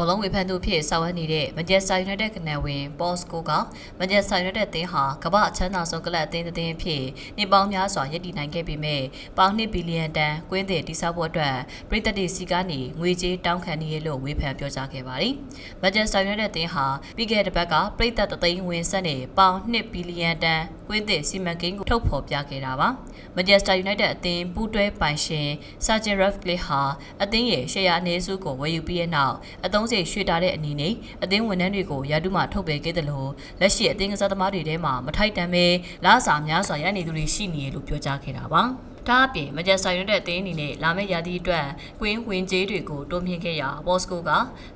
ဘောလုံးဝေဖန်သူဖြစ်ဆောင်ရွက်နေတဲ့မန်ချက်စတာယူနိုက်တက်ကနန်ဝင်ပေါ်စကိုကမန်ချက်စတာယူနိုက်တက်အသင်းဟာကမ္ဘာအချမ်းသာဆုံးကလပ်အသင်းတစ်သင်းအဖြစ်နှစ်ပေါင်းများစွာရည်တည်နိုင်ခဲ့ပေမဲ့ပေါင်2ဘီလီယံတန်ကွင်းသစ်တိစောက်ဖို့အတွက်ပြည်သက်တွေစီကနေငွေကြေးတောင်းခံနေရလို့ဝေဖန်ပြောကြားခဲ့ပါတယ်။မန်ချက်စတာယူနိုက်တက်အသင်းဟာပြီးခဲ့တဲ့ဘက်ကပြည်သက်တသိန်းဝင်ဆက်နေပေါင်2ဘီလီယံတန်ကွင်းသစ်စီမံကိန်းကိုထုတ်ဖော်ပြခဲ့တာပါ။မန်ချက်စတာယူနိုက်တက်အသင်းပူးတွဲပိုင်ရှင်ဆာဂျင်ရက်ဖ်ကလစ်ဟာအသင်းရဲ့ရှယ်ယာအနေစုကိုဝယ်ယူပြီးတဲ့နောက်အသုံးစရိတ်ရွှေ့ထားတဲ့အနေနဲ့အသင်းဝန်ထမ်းတွေကိုရာထူးမှထုတ်ပယ်ခဲ့တယ်လို့လက်ရှိအသင်းကစားသမားတွေထဲမှာမထိုက်တန်ပဲလားစာများစွာရနေသူတွေရှိနေရလို့ပြောကြားခဲ့တာပါ။ဒါအပြင်မန်ချက်စတာယူနိုက်တက်အသင်းအနေနဲ့လာမယ့်ရာသီအတွက်ကွင်းဝင်ကြေးတွေကိုတိုးမြှင့်ခဲ့ရာဘော့စကိုက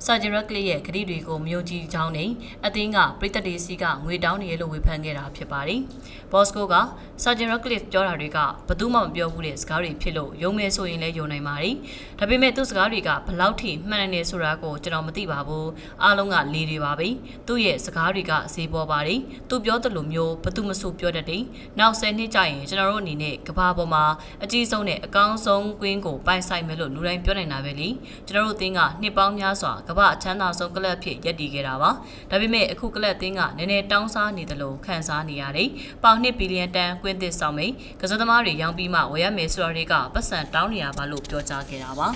ဆာဂျီရက်ကလစ်ရဲ့ခရီးတွေကိုမယုံကြည်ကြောင်းနဲ့အသင်းကပြည်သက်တွေစီကငွေတောင်းနေရလို့ဝေဖန်ခဲ့တာဖြစ်ပါတယ်။ဘော့စကိုကဆာဂျီရက်ကလစ်ပြောတာတွေကဘယ်သူမှမပြောဘူးတဲ့စကားတွေဖြစ်လို့ယုံမဲဆိုရင်လည်းယုံနိုင်ပါတယ်။ဒါပေမဲ့သူ့စကားတွေကဘလောက်ထိမှန်တယ်နေဆိုတာကိုကျွန်တော်မသိပါဘူး။အားလုံးကလေတွေပါပဲ။သူ့ရဲ့စကားတွေကဈေးပေါ်ပါတယ်။သူပြောတယ်လို့မျိုးဘယ်သူမှဆိုပြောတတ်တယ်။နောက်10နှစ်ကြာရင်ကျွန်တော်တို့အနေနဲ့ကဘာပေါ်မှာအကြီးဆုံးနဲ့အကောင်းဆုံးကွင်းကိုပိုင်ဆိုင်မယ်လို့လူတိုင်းပြောနိုင်တာပဲလေကျွန်တော်တို့အသင်းကနှစ်ပေါင်းများစွာကမ္ဘာအချမ်းသာဆုံးကလပ်ဖြစ်ရည်တည်ခဲ့တာပါဒါပေမဲ့အခုကလပ်အသင်းကနည်းနည်းတောင်းစားနေတယ်လို့ခန်းစားနေရတယ်ပေါင်2ဘီလီယံတန်ကွင်းသစ်ဆောင်မိတ်ကစားသမားတွေရောင်းပြီးမှဝယ်ရမယ်ဆိုတာတွေကပတ်စံတောင်းနေရပါလို့ပြောကြားခဲ့တာပါ